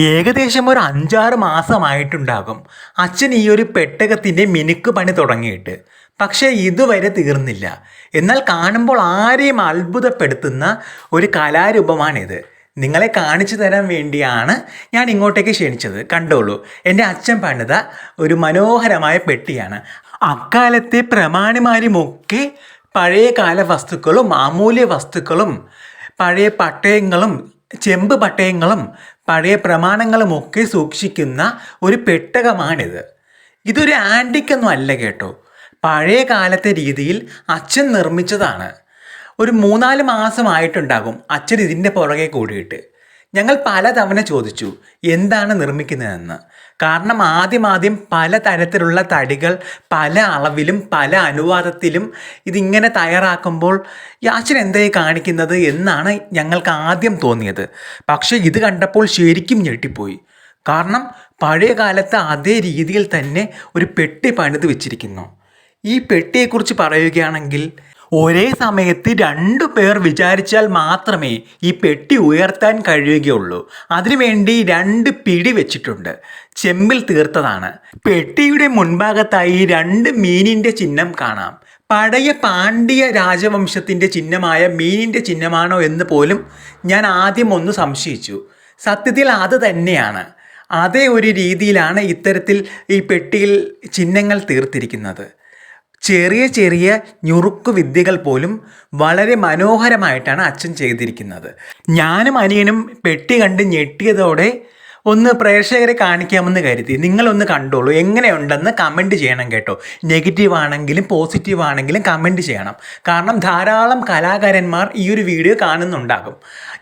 ഏകദേശം ഒരു അഞ്ചാറ് മാസമായിട്ടുണ്ടാകും. അച്ഛൻ ഈ ഒരു പെട്ടകത്തിന്റെ മിനുക്ക് പണി തുടങ്ങിയിട്ട്. പക്ഷേ ഇതുവരെ തീർന്നില്ല. എന്നാൽ കാണുമ്പോൾ ആരെയും അത്ഭുതപ്പെടുത്തുന്ന ഒരു കലാരൂപമാണിത്. നിങ്ങളെ കാണിച്ചു തരാൻ വേണ്ടിയാണ് ഞാൻ ഇങ്ങോട്ടേക്ക് ക്ഷണിച്ചത്. കണ്ടോളൂ എന്റെ അച്ഛൻ പണിത ഒരു മനോഹരമായ പെട്ടിയാണ്. അക്കാലത്തെ പ്രമാണിമാരുമൊക്കെ പഴയകാല വസ്തുക്കളും അമൂല്യ വസ്തുക്കളും പഴയ പട്ടയങ്ങളും ചെമ്പ് പട്ടയങ്ങളും പഴയ പ്രമാണങ്ങളും ഒക്കെ സൂക്ഷിക്കുന്ന ഒരു പെട്ടകമാണിത്. ഇതൊരു ആന്റിക്കൊന്നും അല്ല കേട്ടോ. പഴയ കാലത്തെ രീതിയിൽ അച്ഛൻ നിർമ്മിച്ചതാണ്. ഒരു മൂന്നാൽ മാസമായിട്ടുണ്ടാകും അച്ഛൻ ഇതിന്റെ പുറകെ കൂടിയിട്ട്. ഞങ്ങൾ പലതവണ ചോദിച്ചു എന്താണ് നിർമ്മിക്കുന്നതെന്ന്? കാരണം ആദ്യം ആദ്യം പല തരത്തിലുള്ള തടികൾ പല അളവിലും പല അനുവാദത്തിലും ഇതിങ്ങനെ തയ്യാറാക്കുമ്പോൾ അച്ഛൻ എന്തായി കാണിക്കുന്നത്? എന്നാണ് ഞങ്ങൾക്ക് ആദ്യം തോന്നിയത്. പക്ഷേ ഇത് കണ്ടപ്പോൾ ശരിക്കും ഞെട്ടിപ്പോയി. കാരണം പഴയ കാലത്തെ അതേ രീതിയിൽ തന്നെ ഒരു പെട്ടി പണിത് വെച്ചിരിക്കുന്നു. ഈ പെട്ടിയെക്കുറിച്ച് പറയുകയാണെങ്കിൽ ഒരേ സമയത്ത് രണ്ടു പേർ വിചാരിച്ചാൽ മാത്രമേ ഈ പെട്ടി ഉയർത്താൻ കഴിയുകയുള്ളൂ. അതിനുവേണ്ടി രണ്ട് പിടി വെച്ചിട്ടുണ്ട്. ചെമ്പിൽ തീർത്തതാണ്. പെട്ടിയുടെ മുൻഭാഗത്തായി രണ്ട് മീനിന്റെ ചിഹ്നം കാണാം. പഴയ പാണ്ഡ്യ രാജവംശത്തിന്റെ ചിഹ്നമായ മീനിന്റെ ചിഹ്നമാണോ എന്ന് പോലും ഞാൻ ആദ്യം ഒന്ന് സംശയിച്ചു. സത്യത്തിൽ അത് തന്നെയാണ്. അതേ ഒരു രീതിയിലാണ് ഇത്തരത്തിൽ ഈ പെട്ടിയിൽ ചിഹ്നങ്ങൾ തീർത്തിരിക്കുന്നത്. ചെറിയ ചെറിയ ഞുറുക്കു വിദ്യകൾ പോലും വളരെ മനോഹരമായിട്ടാണ് അച്ഛൻ ചെയ്തിരിക്കുന്നത്. ഞാനും അനിയനും പെട്ടി കണ്ട് ഞെട്ടിയതോടെ ഒന്ന് പ്രേക്ഷകരെ കാണിക്കാമെന്ന് കരുതി. നിങ്ങളൊന്ന് കണ്ടോളൂ. എങ്ങനെയുണ്ടെന്ന് കമന്റ് ചെയ്യണം കേട്ടോ. നെഗറ്റീവ് ആണെങ്കിലും പോസിറ്റീവ് ആണെങ്കിലും കമന്റ് ചെയ്യണം. കാരണം ധാരാളം കലാകാരന്മാർ ഈ ഒരു വീഡിയോ കാണുന്നുണ്ടാകും.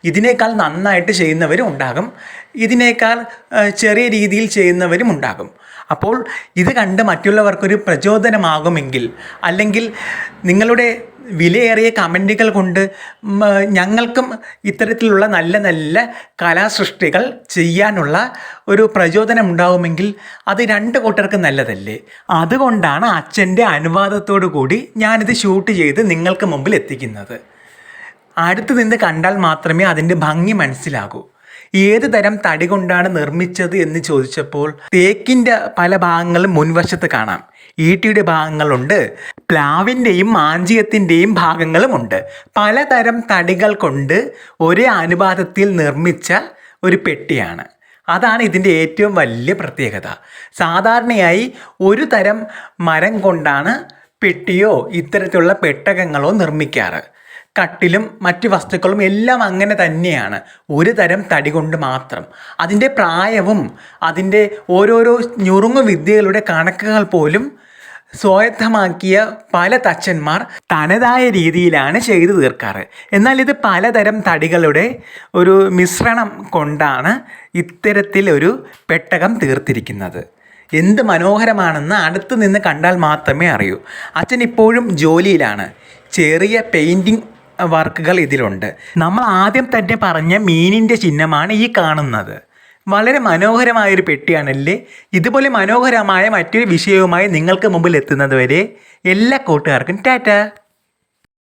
ഇതിനേക്കാൾ നന്നായിട്ട് ചെയ്യുന്നവരും ഉണ്ടാകും. ഇതിനേക്കാൾ ചെറിയ രീതിയിൽ ചെയ്യുന്നവരും ഉണ്ടാകും. അപ്പോൾ ഇത് കണ്ട് മറ്റുള്ളവർക്കൊരു പ്രചോദനമാകുമെങ്കിൽ അല്ലെങ്കിൽ നിങ്ങളുടെ വിലയേറിയ കമന്റുകൾ കൊണ്ട് ഞങ്ങൾക്കും ഇത്തരത്തിലുള്ള നല്ല നല്ല കലാസൃഷ്ടികൾ ചെയ്യാനുള്ള ഒരു പ്രചോദനം ഉണ്ടാവുമെങ്കിൽ അത് രണ്ട് കൂട്ടർക്കും നല്ലതല്ലേ? അതുകൊണ്ടാണ് അച്ഛന്റെ അനുവാദത്തോടു കൂടി ഞാനിത് ഷൂട്ട് ചെയ്ത് നിങ്ങൾക്ക് മുമ്പിൽ എത്തിക്കുന്നത്. അടുത്ത് നിന്ന് കണ്ടാൽ മാത്രമേ അതിന്റെ ഭംഗി മനസ്സിലാകൂ. ഏത് തരം തടി കൊണ്ടാണ് നിർമ്മിച്ചത് എന്ന് ചോദിച്ചപ്പോൾ തേക്കിന്റെ പല ഭാഗങ്ങളും മുൻവശത്ത് കാണാം. ഈട്ടിയുടെ ഭാഗങ്ങളുണ്ട് പ്ലാവിന്റെയും മാഞ്ചിയത്തിന്റെയും ഭാഗങ്ങളുമുണ്ട്. പലതരം തടികൾ കൊണ്ട് ഒരേ അനുപാതത്തിൽ നിർമ്മിച്ച ഒരു പെട്ടിയാണ്. അതാണ് ഇതിന്റെ ഏറ്റവും വലിയ പ്രത്യേകത. സാധാരണയായി ഒരു തരം മരം കൊണ്ടാണ് പെട്ടിയോ ഇത്തരത്തിലുള്ള പെട്ടകങ്ങളോ നിർമ്മിക്കാറ്. കട്ടിലും മറ്റ് വസ്തുക്കളും എല്ലാം അങ്ങനെ തന്നെയാണ്. ഒരു തരം തടി കൊണ്ട് മാത്രം. അതിന്റെ പ്രായവും അതിന്റെ ഓരോരോ ഞുറുങ്ങു വിദ്യകളുടെ കണക്കുകൾ പോലും സ്വായത്തമാക്കിയ പല തച്ചന്മാർ തനതായ രീതിയിലാണ് ചെയ്തു തീർക്കാറ്. എന്നാൽ ഇത് പലതരം തടികളുടെ ഒരു മിശ്രണം കൊണ്ടാണ് ഇത്തരത്തിലൊരു പെട്ടകം തീർത്തിരിക്കുന്നത്. എന്ത് മനോഹരമാണെന്ന് അടുത്ത് നിന്ന് കണ്ടാൽ മാത്രമേ അറിയൂ. അച്ഛൻ ഇപ്പോഴും ജോലിയിലാണ്. ചെറിയ പെയിന്റിങ് വർക്കുകൾ ഇതിലുണ്ട്. നമ്മൾ ആദ്യം തന്നെ പറഞ്ഞ മീനിന്റെ ചിഹ്നമാണ് ഈ കാണുന്നത്. വളരെ മനോഹരമായൊരു പെട്ടിയാണല്ലേ? ഇതുപോലെ മനോഹരമായ മറ്റൊരു വിഷയവുമായി നിങ്ങൾക്ക് മുമ്പിൽ എത്തുന്നത് വരെ എല്ലാ കൂട്ടുകാർക്കും ടാറ്റ.